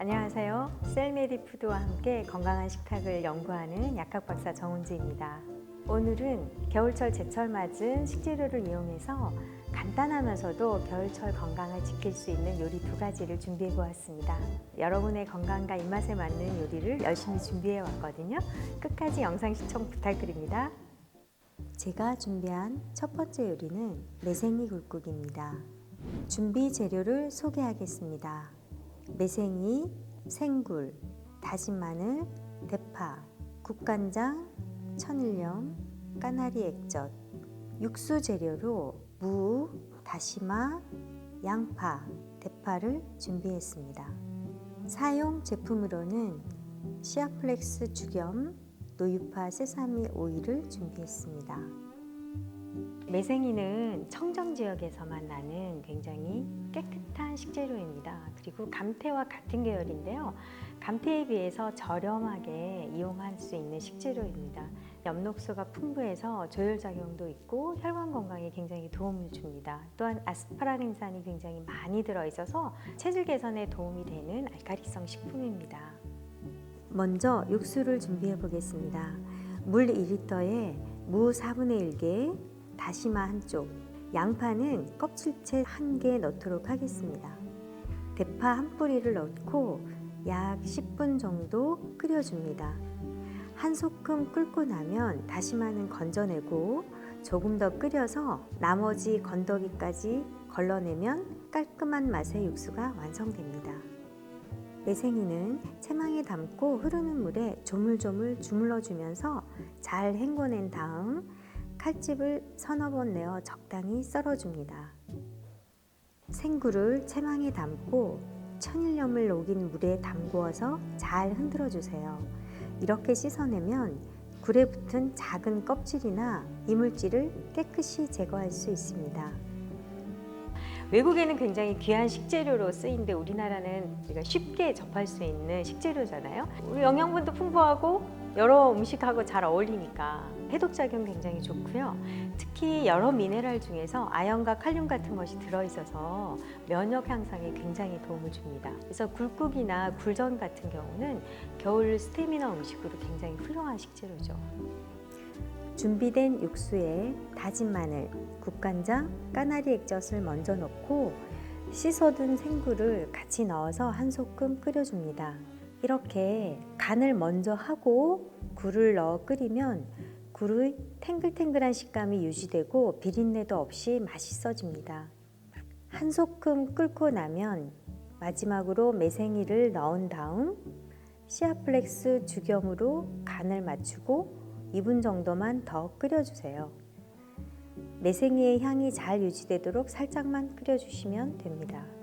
안녕하세요. 셀메디 푸드와 함께 건강한 식탁을 연구하는 약학 박사 정은지입니다. 오늘은 겨울철 제철 맞은 식재료를 이용해서 간단하면서도 겨울철 건강을 지킬 수 있는 요리 두 가지를 준비해 보았습니다. 여러분의 건강과 입맛에 맞는 요리를 열심히 준비해 왔거든요. 끝까지 영상 시청 부탁드립니다. 제가 준비한 첫 번째 요리는 매생이 굴국입니다. 준비 재료를 소개하겠습니다. 매생이, 생굴, 다진 마늘, 대파, 국간장, 천일염, 까나리 액젓, 육수 재료로 무, 다시마, 양파, 대파를 준비했습니다. 사용 제품으로는 시아플렉스 죽염, 노유파 세사미 오일을 준비했습니다. 매생이는 청정 지역에서만 나는 굉장히 깨끗한 식재료입니다. 그리고 감태와 같은 계열인데요. 감태에 비해서 저렴하게 이용할 수 있는 식재료입니다. 엽록소가 풍부해서 조혈 작용도 있고 혈관 건강에 굉장히 도움을 줍니다. 또한 아스파라긴산이 굉장히 많이 들어 있어서 체질 개선에 도움이 되는 알카리성 식품입니다. 먼저 육수를 준비해 보겠습니다. 물 2리터에 무 4분의 1개, 다시마 한쪽, 양파는 껍질째 한 개 넣도록 하겠습니다. 대파 한 뿌리를 넣고 약 10분 정도 끓여줍니다. 한 소끔 끓고 나면 다시마는 건져내고 조금 더 끓여서 나머지 건더기까지 걸러내면 깔끔한 맛의 육수가 완성됩니다. 매생이는 채망에 담고 흐르는 물에 조물조물 주물러 주면서 잘 헹궈낸 다음 칼집을 서너 번 내어 적당히 썰어줍니다. 생굴을 채망에 담고 천일염을 녹인 물에 담구어서 잘 흔들어 주세요. 이렇게 씻어내면 굴에 붙은 작은 껍질이나 이물질을 깨끗이 제거할 수 있습니다. 외국에는 굉장히 귀한 식재료로 쓰이는데 우리나라는 우리가 쉽게 접할 수 있는 식재료잖아요. 우리 영양분도 풍부하고 여러 음식하고 잘 어울리니까 해독 작용 굉장히 좋고요. 특히 여러 미네랄 중에서 아연과 칼륨 같은 것이 들어 있어서 면역 향상에 굉장히 도움을 줍니다. 그래서 굴국이나 굴전 같은 경우는 겨울 스테미너 음식으로 굉장히 훌륭한 식재료죠. 준비된 육수에 다진 마늘, 국간장, 까나리 액젓을 먼저 넣고 씻어둔 생굴을 같이 넣어서 한 소끔 끓여줍니다. 이렇게 간을 먼저 하고 굴을 넣어 끓이면 굴의 탱글탱글한 식감이 유지되고 비린내도 없이 맛있어집니다. 한 소끔 끓고 나면 마지막으로 매생이를 넣은 다음 시아플렉스 죽염으로 간을 맞추고 2분 정도만 더 끓여주세요. 매생이의 향이 잘 유지되도록 살짝만 끓여주시면 됩니다.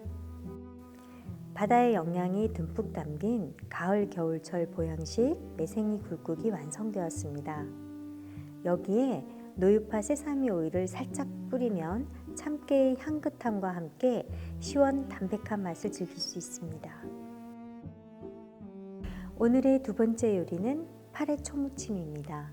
바다의 영양이 듬뿍 담긴 가을 겨울철 보양식 매생이 굴국이 완성되었습니다. 여기에 노유파 세사미 오일을 살짝 뿌리면 참깨의 향긋함과 함께 시원 담백한 맛을 즐길 수 있습니다. 오늘의 두 번째 요리는 파래 초무침입니다.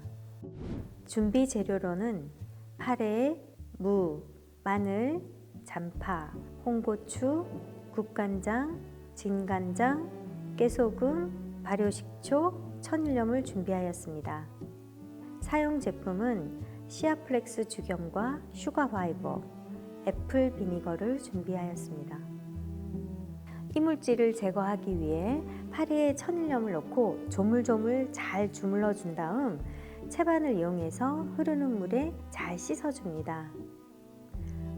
준비 재료로는 파래, 무, 마늘, 잔파, 홍고추, 국간장, 진간장, 깨소금, 발효식초, 천일염을 준비하였습니다. 사용 제품은 시아플렉스 죽염과 슈가 파이버, 애플 비니거를 준비하였습니다. 이물질을 제거하기 위해 파리에 천일염을 넣고 조물조물 잘 주물러 준 다음 채반을 이용해서 흐르는 물에 잘 씻어줍니다.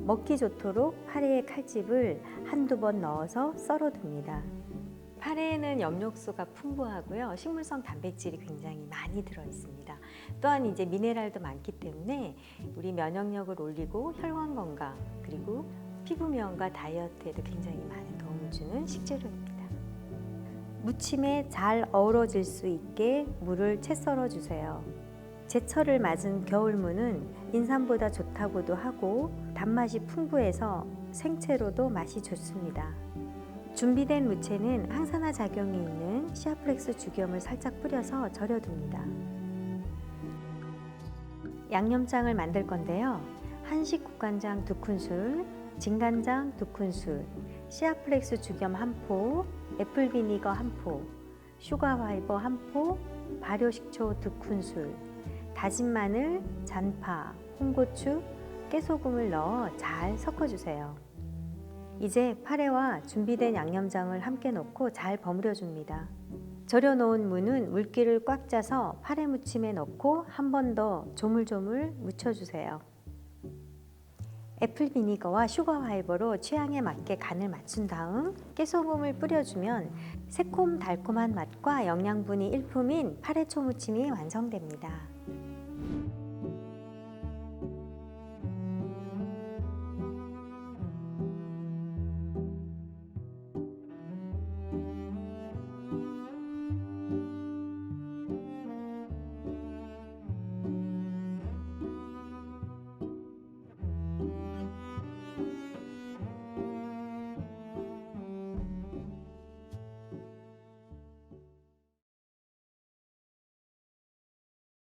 먹기 좋도록 파리의 칼집을 한두 번 넣어서 썰어둡니다. 파래에는 엽록소가 풍부하고요. 식물성 단백질이 굉장히 많이 들어 있습니다. 또한 이제 미네랄도 많기 때문에 우리 면역력을 올리고 혈관 건강 그리고 피부 미용과 다이어트에도 굉장히 많은 도움을 주는 식재료입니다. 무침에 잘 어우러질 수 있게 물을 채 썰어 주세요. 제철을 맞은 겨울무는 인삼보다 좋다고도 하고 단맛이 풍부해서 생채로도 맛이 좋습니다. 준비된 무채는 항산화 작용이 있는 시아플렉스 죽염을 살짝 뿌려서 절여둡니다. 양념장을 만들 건데요. 한식 국간장 두 큰술, 진간장 두 큰술, 시아플렉스 죽염 한 포, 애플 비니거 한 포, 슈가 파이버 한 포, 발효식초 두 큰술, 다진 마늘, 잔파, 홍고추, 깨소금을 넣어 잘 섞어주세요. 이제 파래와 준비된 양념장을 함께 넣고 잘 버무려 줍니다. 절여 놓은 무는 물기를 꽉 짜서 파래 무침에 넣고 한 번 더 조물조물 묻혀주세요. 애플 비니거와 슈가 파이버로 취향에 맞게 간을 맞춘 다음 깨소금을 뿌려주면 새콤 달콤한 맛과 영양분이 일품인 파래초 무침이 완성됩니다.